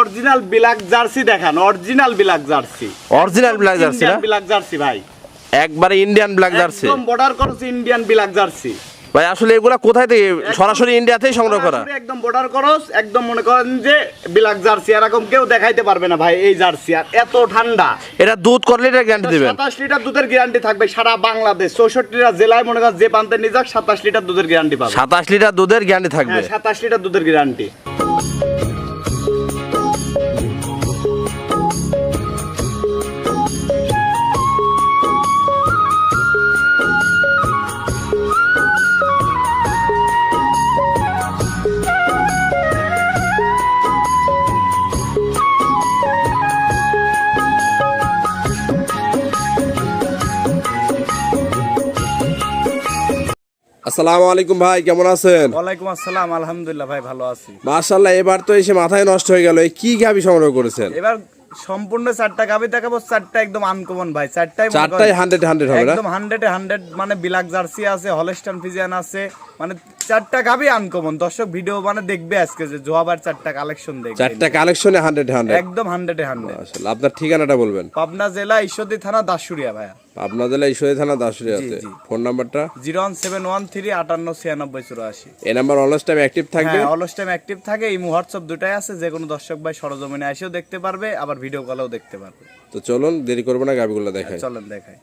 Original black jersey দেখান original black jersey. Original black jersey না? Black jersey ভাই। একবারে ইন্ডিয়ান ব্ল্যাক জার্সি। একদম বর্ডার করছে ইন্ডিয়ান বিলাক জার্সি। ভাই আসলে এগুলা কোথায় থেকে? সরাসরি ইন্ডিয়াতেই সংগ্রহ করা। একদম বর্ডার করস একদম মনে করেন যে বিলাক জার্সি। এরকম কেউ দেখাইতে পারবে না ভাই এই জার্সি আর এত ঠান্ডা। এটা দুধ করলে এটা গ্যারান্টি দিবেন? সাতাশ লিটার দুধের গ্যারান্টি থাকবে সারা বাংলাদেশ। চৌষট্টিটা জেলায় মনে করেন যে প্রান্তে নিয়ে যাক সাতাশ লিটার দুধের গ্যারান্টি পাবে। সাতাশ লিটার দুধের গ্যারান্টি থাকবে। হ্যাঁ সাতাশ লিটার দুধের গ্যারান্টি আসসালামু আলাইকুম ভাই কেমন আছেন? ওয়ালাইকুম আসসালাম আলহামদুলিল্লাহ ভাই ভালো আছি। মাশাল্লাহ এবার তো এসে মাথায় নষ্ট হয়ে গেল এই কি গাবি সংগ্রহ করেছেন? এবার সম্পূর্ণ চারটা গাবি দেখাবো চারটা একদম আনকমন ভাই চারটাই চারটাই হান্ড্রেড হান্ড্রেড হবে একদম হান্ড্রেডে হান্ড্রেড মানে বিলাক জার্সি আছে হলস্টান ফিজিয়ান আছে মানে চারটা গাবি আনকমন দর্শক ভিডিও মানে দেখবে আজকে যে জোয়াবার চারটা কালেকশন দেখবে। চারটা কালেকশনে হান্ড্রেড হান্ড্রেড একদম হান্ড্রেডে হান্ড্রেড আপনার ঠিকানাটা বলবেন। পাবনা জেলা ঈশ্বরদী থানা দাসুরিয়া ভাইয়া। আপনার জেলা ঈশ্বরী থানা দাসুরিয়াতে। ফোন নাম্বারটা? Zero one seven one three আটান্ন ছিয়ানব্বই চুরাশি এই নাম্বার অলস টাইম অ্যাক্টিভ থাকবে? হ্যাঁ অলস টাইম অ্যাক্টিভ থাকে। এই হোয়াটসঅ্যাপ দুটাই আছে যে কোনো দর্শক ভাই সরজমিনে এসেও দেখতে পারবে আবার ভিডিও কলেও দেখতে পারবে। তো চলুন দেরি করব না গাবিগুলো দেখাই। চলেন দেখাই।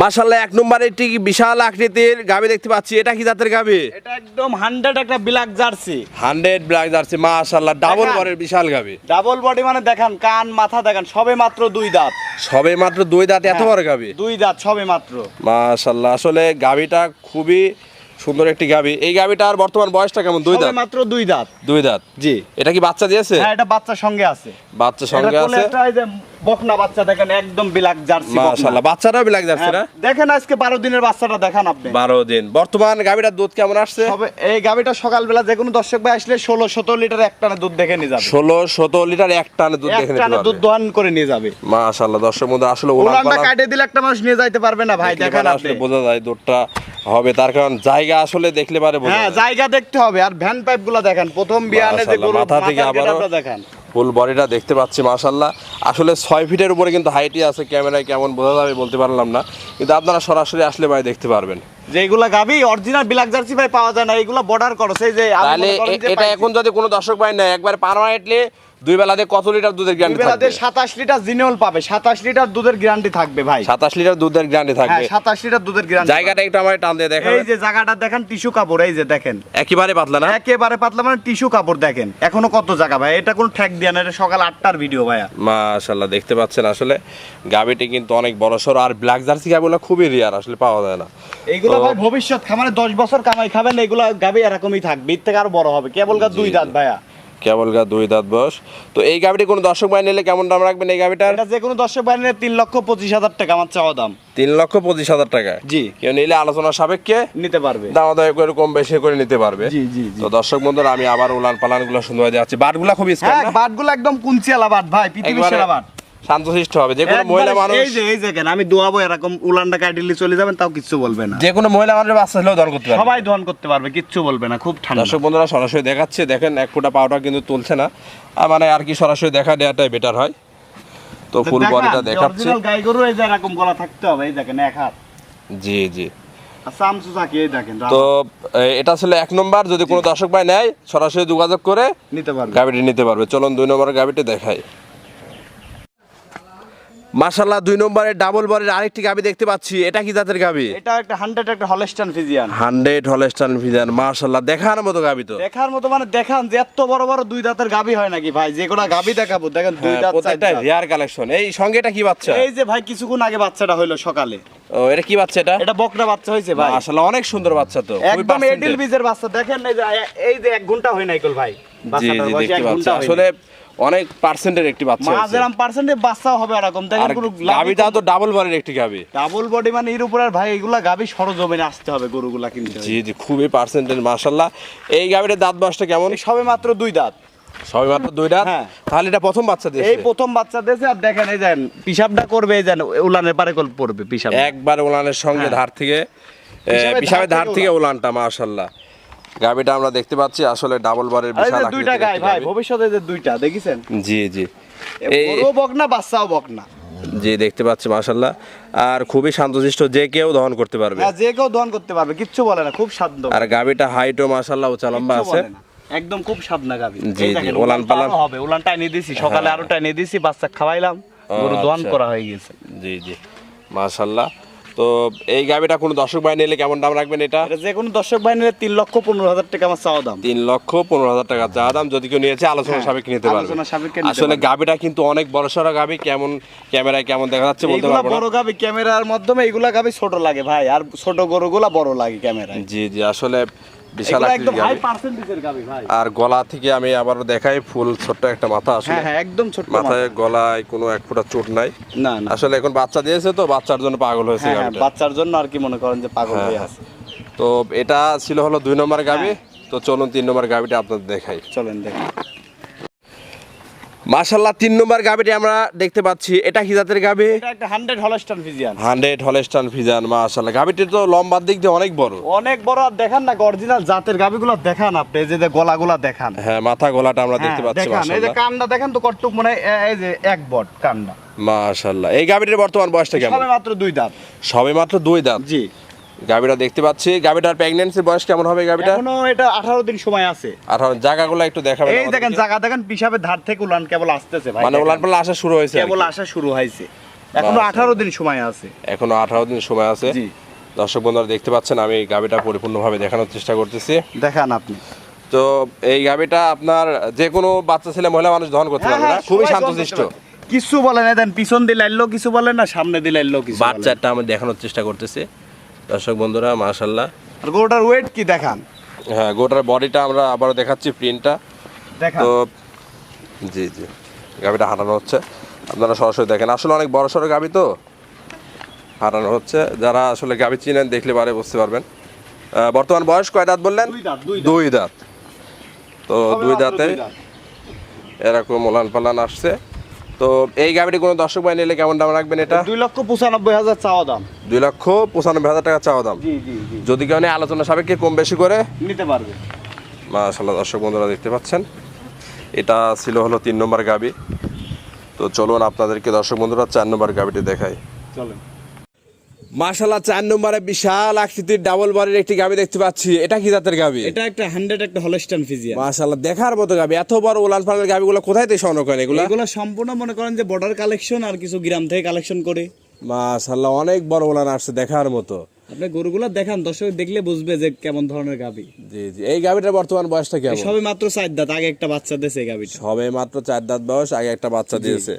মাশাল্লাহ এক নম্বর একটি বিশাল আকৃতির গাবি দেখতে পাচ্ছি। এটা কি জাতের গাবি? এটা একদম হান্ড্রেড একটা black jersey hundred black jersey মাশাল্লাহ ডাবল। বরের বিশাল গাবি। ডাবল বডি মানে দেখান কান মাথা দেখান সবে মাত্র দুই দাঁত। সবে মাত্র দুই দাঁত এত বড় গাবি? দুই দাঁত সবে মাত্র। মাশাল্লাহ আসলে গাবিটা খুবই সুন্দর একটি গাবি। এই গাবিটার বর্তমান বয়সটা কেমন? দুই সবে দাঁত? মাত্র দুই দাঁত। দুই দাঁত। জি। এটা কি বাচ্চা দিয়েছে? হ্যাঁ এটা বাচ্চার সঙ্গে আছে। বাচ্চা সঙ্গে আছে? একটা এই যে বকনা বাচ্চা দেখেন একদম ব্ল্যাক জার্সি বাচ্চাটাও ব্ল্যাক জার্সি না? হ্যাঁ, দেখেন আজকে বারো দিনের বাচ্চাটা দেখান আপনি। বারো দিন। বর্তমান দুধ কেমন আসছে? তবে এই গাবিটা সকালবেলা যে কোনো দর্শক ভাই আসলে ষোলো সতেরো লিটার এক টানে দুধ দেখে নিয়ে যাবে। ষোলো সতেরো লিটার এক টানে দুধ এক দেখে নিতে টানে দুধ পারবে দোহান করে নিয়ে যাবে। মাশাল্লাহ দর্শক বন্ধু আসলে ওলানটা কাটে দিলে একটা মানুষ নিয়ে যাইতে পারবে না ভাই দেখেন আপনি। আসলে বোঝা যায় দুধটা হবে তার কারণ জায়গা আসলে দেখলে পারে হ্যাঁ জায়গা দেখতে হবে আর ভ্যান পাইপগুলো দেখেন প্রথম বিয়ানে যে গরু মাথা থেকে গেটারটা দেখেন। ফুল বডিটা দেখতে পাচ্ছি মাশাল্লাহ আসলে ছয় ফিটের উপরে কিন্তু হাইটই আছে ক্যামেরায় কেমন বোঝা যাবে বলতে পারলাম না। কিন্তু আপনারা সরাসরি আসলে ভাই দেখতে পারবেন। যেগুলা গাবি অরিজিনাল বিলাক জার্সি ভাই পাওয়া যায় না এগুলা বর্ডার করো। সেই যে তাহলে যে এটা এখন যদি কোনো দর্শক ভাই নেয় একবার পারমানেন্টলি দুই বেলাতে কত লিটার দুধের গ্যারান্টি লিটার পাবে সাতাশ লিটার দুধের গ্যারান্টি থাকবে ভাই। লিটার দুধের গ্যারান্টি হ্যাঁ থাকবে সাতাশ লিটার দুধের গ্যারান্টি জায়গাটা একটু আমার টান দিয়ে দেখেন। এই যে জায়গাটা দেখেন টিস্যু কাপড় এই যে দেখেন। একেবারে পাতলা না? একেবারে পাতলা মানে টিস্যু কাপড় দেখেন। এখনও কত জায়গা ভাই? এটা কোন ঠেক দিয়া না এটা সকাল আটটার ভিডিও ভাইয়া। মাশাল্লাহ দেখতে পাচ্ছেন আসলে গাবিটি কিন্তু অনেক বড় সড়ো আর ব্ল্যাক জার্সি গাবিগুলো খুবই রিয়ার আসলে পাওয়া যায় না। এইগুলো ভাই ভবিষ্যৎ খামারে দশ বছর কামাই খাবেন এগুলো গাবি এরকমই থাকবে এর থেকে আরও বড় হবে। কেবল দুই দাঁত ভাইয়া। কেবল গা দুই দাঁত বয়স। তো এই গাড়িটি কোনো দর্শক ভাই নিলে কেমন দাম রাখবেন এই গাড়িটা এটা যে কোনো দর্শক ভাই নিলে তিন লক্ষ পঁচিশ হাজার টাকা আমার চাওয়া দাম। তিন লক্ষ পঁচিশ হাজার টাকা? জি। কেউ নিলে আলোচনা সাপেক্ষে নিতে পারবে। দাম দাম করে কম বেশি করে নিতে পারবে। জি, জি। তো দর্শক বন্ধুরা আমি আবার উলান পালানগুলো সুন্দর যাচ্ছি। বাটগুলা খুব হ্যাঁ বাট বাটগুলো একদম কুঞ্চিয়ালা বাট ভাই পৃথিবীর সেরা বাট। শান্তশিষ্ট হবে। যে কোনো মহিলা মানুষ এই যে এই দেখেন আমি দোয়াবো এরকম উলানটা কাটিলে চলে যাবেন তাও কিচ্ছু বলবে না। যে কোনো মহিলা মানুষের বাচ্চা হলেও করতে পারবে। সবাই করতে পারবে কিচ্ছু বলবে না খুব ঠান্ডা। দর্শক বন্ধুরা সরাসরি দেখাচ্ছে দেখেন এক ফোঁটা পাউডার কিন্তু তুলছে না। মানে আর কি সরাসরি দেখা দেওয়াটাই বেটার হয়। তো ফুল বডিটা দেখাচ্ছে। অরিজিনাল গাই গরু এই যে এরকম গলা থাকতে হবে এই দেখেন এক হাত। জি জি। তো এটা আসলে এক নম্বর যদি কোনো দর্শক ভাই নেয় সরাসরি যোগাযোগ করে নিতে পারবে। গাবিটি নিতে পারবে। চলুন দুই নম্বরের গাবিটি দেখাই। মাশাল্লাহ দুই নম্বরে ডাবল বরের আরেকটি গাবি দেখতে পাচ্ছি। এটা কি জাতের গাবি? এটা একটা হান্ড্রেড একটা Holstein Friesian hundred Holstein Friesian মাশাল্লাহ দেখার মতো গাবি তো। দেখার মতো মানে দেখান যে এত বড় বড় দুই দাঁতের গাবি হয় নাকি ভাই? যে কোনো গাবি দেখাবো দেখেন দুই দাঁত দাঁত। রেয়ার কালেকশন এই সঙ্গে এটা কি বাচ্চা? এই যে ভাই কিছুক্ষণ আগে বাচ্চাটা হইল সকালে। ও এটা কি বাচ্চা এটা? এটা বকরা বাচ্চা হয়েছে ভাই। মাশাল্লাহ অনেক সুন্দর বাচ্চা তো একদম। এডিল বীজের বাচ্চা। দেখেন এই যে এই যে এক ঘণ্টা হয় নাইকল ভাই। জি বাচ্চাটার জি দেখতে পাচ্ছি। আসলে অনেক পার্সেন্টের একটি বাচ্চা। মাঝেরাম হবে এরকম। কোনো গাবিটা তো ডাবল বরের একটি গাবি ডাবল বডি মানে এর উপর আর ভাই এগুলা গাবি সরজমিনে আসতে হবে গরুগুলা কিনতে জি জি খুবই পার্সেন্টেজ মাশাল্লাহ এই গাবিটার দাঁত বয়সটা কেমন? সবে মাত্র দুই দাঁত। সবে মাত্র দুই দাঁত? হ্যাঁ। তাহলে এটা প্রথম বাচ্চা দিয়েছে। এই প্রথম বাচ্চা দিয়েছে আর দেখেন এই যান পিসাবটা করবে এই যান উলানের পারে কল পড়বে পিসাব একবার ওলানের সঙ্গে হ্যাঁ। ধার থেকে পিসাবের ধার থেকে উলানটা মাশাল্লাহ গাবিটা আমরা দেখতে পাচ্ছি আসলে ডাবল বারের বিশাল যে দুইটা আকৃতির গাই ভাই ভবিষ্যতে যে দুইটা দেখেছেন? জি জি। এই বড় বকনা বাচ্চাও বকনা। জি দেখতে পাচ্ছি মাশাল্লাহ আর খুবই শান্তশিষ্ট যে কেউ দহন করতে পারবে। হ্যাঁ যে কেউ দহন করতে পারবে কিচ্ছু বলে না খুব স্বাদ আর গাবিটা হাইটও মাশাল্লাহ উঁচা লম্বা আছে। একদম খুব স্বাদ না গাবি। জি, জি, ওলান পালান। হবে উলান টাইনে দিছি সকালে আরও টাইনে দিছি বাচ্চা খাওয়াইলাম গরু দহন আচ্ছা। করা হয়ে গেছে। জি জি। মাশাল্লাহ তো এই গাবিটা কোনো দর্শক ভাই নিলে কেমন দাম রাখবেন এটা? যে কোনো দর্শক ভাই নিলে তিন লক্ষ পনেরো হাজার টাকা আমার চাওয়া দাম। তিন লক্ষ পনেরো হাজার টাকা চা দাম যদি কেউ নিয়েছে আলোচনা সাবেক সাপেক্ষে নিতে পারবে। নিতে আসলে। গাবিটা কিন্তু অনেক বড় সড়ো গাবি কেমন ক্যামেরায় কেমন দেখা যাচ্ছে বলতে পারব বড় গাবি ক্যামেরার মাধ্যমে এগুলা গাবি ছোট লাগে ভাই আর ছোট গরুগুলা বড় লাগে ক্যামেরায়। জি জি আসলে বিশাল আর গলা থেকে আমি আবার দেখাই ফুল ছোট্ট একটা মাথা আসলে। হ্যাঁ হ্যাঁ একদম ছোট মাথায় গলায় কোনো এক ফুটা চোট নাই। না আসলে এখন বাচ্চা দিয়েছে তো বাচ্চার জন্য পাগল হয়েছে হ্যাঁ বাচ্চার জন্য আর কি মনে করেন যে পাগল হ্যাঁ। আছে। তো এটা ছিল হলো দুই নম্বর গাবি। তো চলুন তিন নম্বর গাবিটা আপনাদের দেখাই। চলেন দেখেন মাশাল্লাহ তিন নম্বর গাবিটি আমরা দেখতে পাচ্ছি। এটা কি জাতের গাবি? Hundred Holstein Friesian hundred Holstein Friesian মাশাল্লাহ গাবিটি তো লম্বার দিক দিয়ে অনেক বড়। অনেক বড় আর দেখান না অরিজিনাল জাতের গাবিগুলো দেখান আপনি এই যে যে গলাগুলা দেখান। হ্যাঁ মাথা গলাটা আমরা দেখতে হ্যাঁ, পাচ্ছি দেখান এই যে কানটা দেখেন তো কটটুক মনে এই যে এক বট কানটা। মাশাল্লাহ এই গাবিটির বর্তমান বয়সটা কেমন? সবে মাত্র দুই দাঁত। সবে মাত্র দুই দাঁত। জি। গাবিটা দেখতে পাচ্ছি। গাবিটার প্রেগন্যান্সির বয়স কেমন হবে গাবিটা এখনও এটা আঠারো দিন সময় আছে। আর জায়গাগুলো একটু দেখাবেন এই দেখেন জায়গা দেখেন পিসাবের ধার থেকে উলান কেবল আসতেছে ভাই মানে দেখেন। ওলান আসা শুরু হয়েছে কেবল আসা শুরু হয়েছে। এখনও বাস। আঠারো দিন সময় আছে। এখনও আঠারো দিন সময় আছে। জি। দর্শক বন্ধুরা দেখতে পাচ্ছেন আমি গাবিটা পরিপূর্ণভাবে দেখানোর চেষ্টা করতেছি। দেখান আপনি। তো এই গাবিটা আপনার যে কোনো বাচ্চা ছেলে মহিলা মানুষ দহন করতে পারবে না। খুবই শান্তশিষ্ট। কিছু বলে না দেন পিছন দিয়ে লাইলো কিছু বলে না সামনে দিয়ে লাইলো কিছু বাচ্চাটা আমি দেখানোর চেষ্টা করতেছি। দর্শক বন্ধুরা মাশাল্লাহ আর গরুটার ওয়েট কি দেখান? হ্যাঁ গোটার বডিটা আমরা আবারও দেখাচ্ছি প্রিন্টটা তো জি জি গাবিটা হাঁটানো হচ্ছে। আপনারা সরাসরি দেখেন আসলে অনেক বড় সড়ো গাবি তো। হাঁটানো হচ্ছে যারা আসলে গাবি চিনেন দেখলে পারে বুঝতে পারবেন। বর্তমান বয়স কয় দাঁত বললেন। দুই দাঁত তো দুই দাঁতে এরকম ওলান পালান আসছে। তো এই গাড়িটি কোনো দর্শক ভাই নিলে কেমন দাম রাখবেন এটা? দুই লক্ষ পঁচানব্বই হাজার চাওয়া দাম। দুই লক্ষ পঁচানব্বই হাজার টাকা চাওয়া দাম। যদি কেউ আলোচনা সাপেক্ষে কম বেশি করে নিতে পারবে। মাশাল্লাহ দর্শক বন্ধুরা দেখতে পাচ্ছেন। এটা ছিল হলো তিন নম্বর গাবি তো চলুন আপনাদেরকে দর্শক বন্ধুরা চার নম্বর গাবিটি দেখাই। চলেন। মাশাল্লাহ চার নম্বরে বিশাল আকৃতির ডাবল বারের একটি গাবি দেখতে পাচ্ছি। এটা কি জাতের গাবি? এটা একটা হান্ড্রেড একটা হলস্টান ফিজিয়ান মাশাল্লাহ দেখার মতো গাবি। এত বড় উলান পালানের গাবিগুলো কোথায় থেকে সংগ্রহ করেন এগুলো? এগুলো সম্পূর্ণ মনে করেন যে বর্ডার কালেকশন আর কিছু গ্রাম থেকে কালেকশন করে। মাশাল্লাহ অনেক বড় উলান আসছে দেখার মতো। আপনি গরুগুলো দেখান দর্শক দেখলে বুঝবে যে কেমন ধরনের গাবি। জি জি। এই গাবিটার বর্তমান বয়সটা কেমন? সবে মাত্র চার দাঁত আগে একটা বাচ্চা দিয়েছে এই গাবিটা। সবে মাত্র চার দাঁত বয়স আগে একটা বাচ্চা দিয়েছে।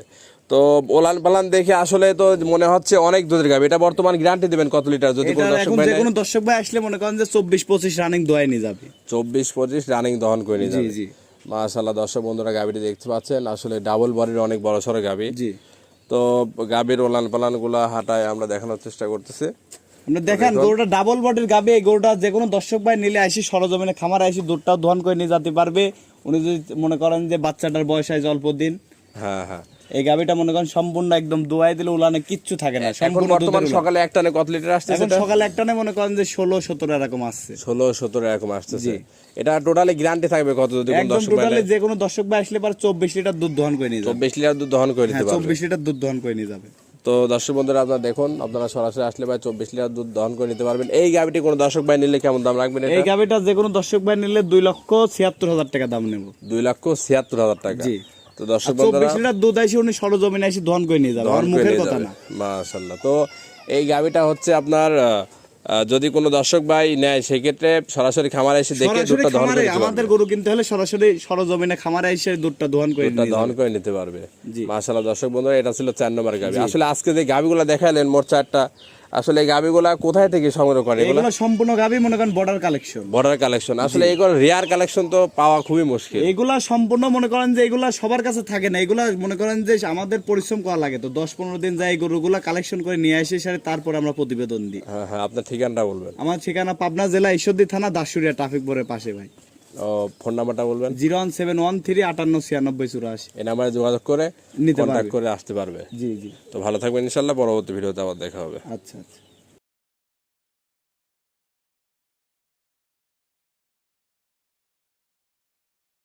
তো ওলান পালান দেখে আসলে তো মনে হচ্ছে অনেক দুধের গাবি এটা বর্তমান গ্যারান্টি দিবেন কত লিটার যদি কোনো দর্শক ভাই কোনো দর্শক ভাই আসলে মনে করেন যে চব্বিশ পঁচিশ রানিং দোয়াই নিয়ে যাবে। চব্বিশ পঁচিশ রানিং দহন করে নিয়ে যাবে। জি। মাশাল্লাহ দর্শক বন্ধুরা গাবিটি দেখতে পাচ্ছেন। আসলে ডাবল বডির অনেক বড় সড়ো গাবি জি। তো গাবির ওলান পালানগুলা হাঁটায় আমরা দেখানোর চেষ্টা করতেছি। আপনি দেখেন গরুটা ডাবল বডির গাবে এই গরুটা যে কোনো দর্শক ভাই নিলে আসি সরজমিনে খামার আসি দুধটাও দোহন করে নিয়ে যেতে পারবে। উনি যদি মনে করেন যে বাচ্চাটার বয়স হয় অল্প দিন হ্যাঁ হ্যাঁ। এই গাবিটা মনে করেন সম্পূর্ণ একদম দোয়াই দিলে উলানে কিচ্ছু থাকে না সম্পূর্ণ বর্তমান সকালে এক টানে কত লিটার আসছে এখন সকালে একটা মনে করেন যে ষোলো সতেরো এরকম আসছে। ষোলো সতেরো এরকম আসতেছে। এটা টোটালি গ্যারান্টি থাকবে কত যদি কোনো দর্শক টোটালি যে কোনো দর্শক ভাই আসলে পারে চব্বিশ লিটার দুধ দহন করে নিয়ে যাবে। চব্বিশ লিটার দুধ দহন করে হ্যাঁ দিতে পারবে। চব্বিশ লিটার দুধ দহন করে নিয়ে যাবে। তো দর্শক বন্ধুরা আপনারা দেখুন আপনারা সরাসরি আসলে ভাই চব্বিশ লিটার দুধ দহন করে নিতে পারবেন। এই গাবিটি কোনো দর্শক ভাই নিলে কেমন দাম রাখবেন এই গাবিটা যে কোনো দর্শক ভাই নিলে দুই লক্ষ ছিয়াত্তর হাজার টাকা দাম নেব। দুই লক্ষ ছিয়াত্তর হাজার টাকা। জি। তো দর্শক বন্ধুরা চব্বিশ লিটার দুধ আসি উনি সরজমিনে আসি দহন করে নিয়ে যাবে। আমার মুখের কথা না। মাশাল্লাহ তো এই গাবিটা হচ্ছে আপনার যদি কোনো দর্শক ভাই নেয় সেক্ষেত্রে সরাসরি খামারে এসে দেখে দুধটা দহন করে আমাদের গরু কিনতে হলে সরাসরি সরজমিনে খামারে এসে দুধটা দহন করে দহন করে নিতে পারবে। জি। মাশাল্লাহ দর্শক বন্ধুরা এটা ছিল চার নম্বর গাবি। আসলে আজকে যে গাবিগুলো দেখালেন মোট চারটা আসলে এই গাবিগুলা কোথায় থেকে সংগ্রহ করে এগুলো? সম্পূর্ণ গাবি মনে করেন বর্ডার কালেকশন বর্ডার কালেকশন আসলে এগুলো রেয়ার কালেকশন তো পাওয়া খুবই মুশকিল। এগুলা সম্পূর্ণ মনে করেন যে এগুলা সবার কাছে থাকে না। এগুলা মনে করেন যে আমাদের পরিশ্রম করা লাগে। তো দশ পনেরো দিন যায় এই গরুগুলা কালেকশন করে নিয়ে আসি সারে তারপর আমরা প্রতিবেদন দিই। হ্যাঁ হ্যাঁ আপনার ঠিকানাটা বলবেন। আমার ঠিকানা পাবনা জেলা ঈশ্বরদী থানা দাসুরিয়া ট্রাফিক বোর্ডের পাশে ভাই। ফোন নাম্বারটা বলবেন? Zero one seven one three আটান্ন ছিয়ানব্বই চুরাশি। এই নাম্বারে যোগাযোগ করে নিতে কন্ট্যাক্ট করে আসতে পারবে। জি জি। তো ভালো থাকবেন ইনশাল্লাহ পরবর্তী ভিডিওতে আবার দেখা হবে। আচ্ছা আচ্ছা।